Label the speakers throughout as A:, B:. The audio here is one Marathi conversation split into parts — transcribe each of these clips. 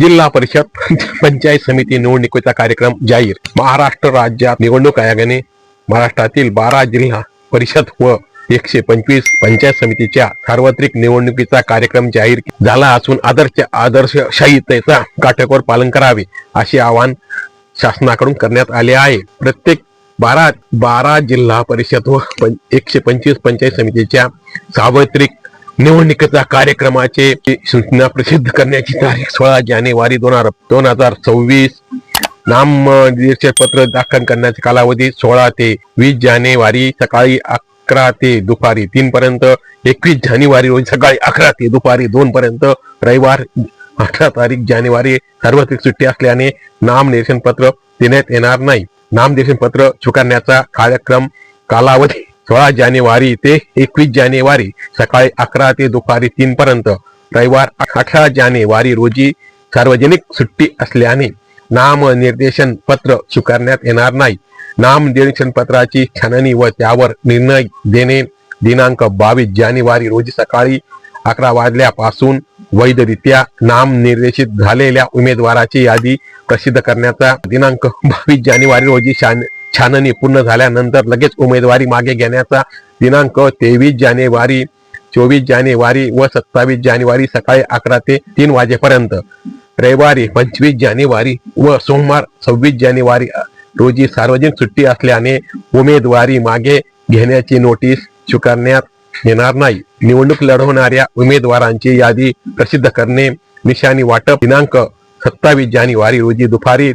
A: जिल्हा परिषद पंचायत समिती निवडणुकीचा कार्यक्रम जाहीर. महाराष्ट्र राज्यात निवडणूक आयोगाने महाराष्ट्रातील बारा जिल्हा परिषद व एकशे पंचवीस पंचायत समितीच्या सार्वत्रिक निवडणुकीचा कार्यक्रम जाहीर झाला असून आदर्श आदर्शशाहीतेचा काटेकोर पालन करावे असे आवाहन शासनाकडून करण्यात आले आहे. प्रत्येक बारा बारा जिल्हा परिषद व एकशे पंचवीस पंचायत समितीच्या सार्वत्रिक निवडणुकीचा कार्यक्रमाचे सूचना प्रसिद्ध करण्याची तारीख सोळा जानेवारी दोन हजार दोन हजार सव्वीस. नाम पत्र दाखल करण्याचा कालावधी सोळा ते वीस जानेवारी सकाळी अकरा ते दुपारी तीन पर्यंत. एकवीस जानेवारी रोजी सकाळी अकरा ते दुपारी दोन पर्यंत. रविवार अठरा तारीख जानेवारी सार्वत्रिक सुट्टी असल्याने नाम पत्र देण्यात येणार नाही. नामनिर्देशन पत्र स्वीकारण्याचा कार्यक्रम कालावधी सोळा जानेवारी ते एकवीस जानेवारी सकाळी अकरा ते दुपारी तीन पर्यंत. रविवार अठरा जानेवारी रोजी सार्वजनिक सुट्टी असल्याने नामनिर्देशन पत्र स्वीकारण्यात येणार नाही. नामनिर्देशन पत्राची छाननी व त्यावर निर्णय देणे दिनांक बावीस जानेवारी रोजी सकाळी अकरा वाजल्यापासून वैधरित्या नामनिर्देशित झालेल्या उमेदवाराची यादी प्रसिद्ध करण्याचा दिनांक बावीस जानेवारी रोजी शान छाननी पूर्ण झाल्यानंतर लगेच उमेदवारी मागे घेण्याचा दिनांक तेवीस जानेवारी चोवीस जानेवारी व सत्तावीस जानेवारी सकाळी अकरा ते तीन वाजेपर्यंत. रविवारी पंचवीस जानेवारी व सोमवार सव्वीस जानेवारी रोजी सार्वजनिक सुट्टी असल्याने उमेदवारी मागे घेण्याची नोटीस स्वीकारण्यात येणार नाही. निवडणूक लढवणाऱ्या उमेदवारांची यादी प्रसिद्ध करणे निशाणी वाटप दिनांक सत्तावीस जानेवारी रोजी दुपारी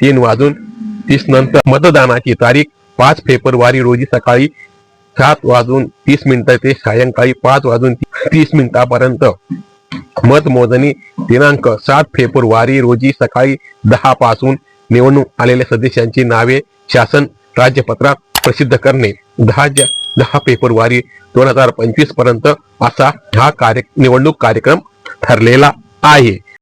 A: तीन वाजून तीस नंतर मतदानाची तारीख पाच फेब्रुवारी रोजी सकाळी सात वाजून तीस मिनिटं ते सायंकाळी पाच वाजून तीस मिनिटापर्यंत मतमोजणी दिनांक सात फेब्रुवारी रोजी सकाळी दहा पासून निवडणूक आलेल्या सदस्यांची नावे शासन राज्यपत्रात प्रसिद्ध करणे. दहा दहा फेब्रुवारी दोन हजार पंचवीसपर्यंत असा हा कार्य निवडणूक कार्यक्रम ठरलेला आहे.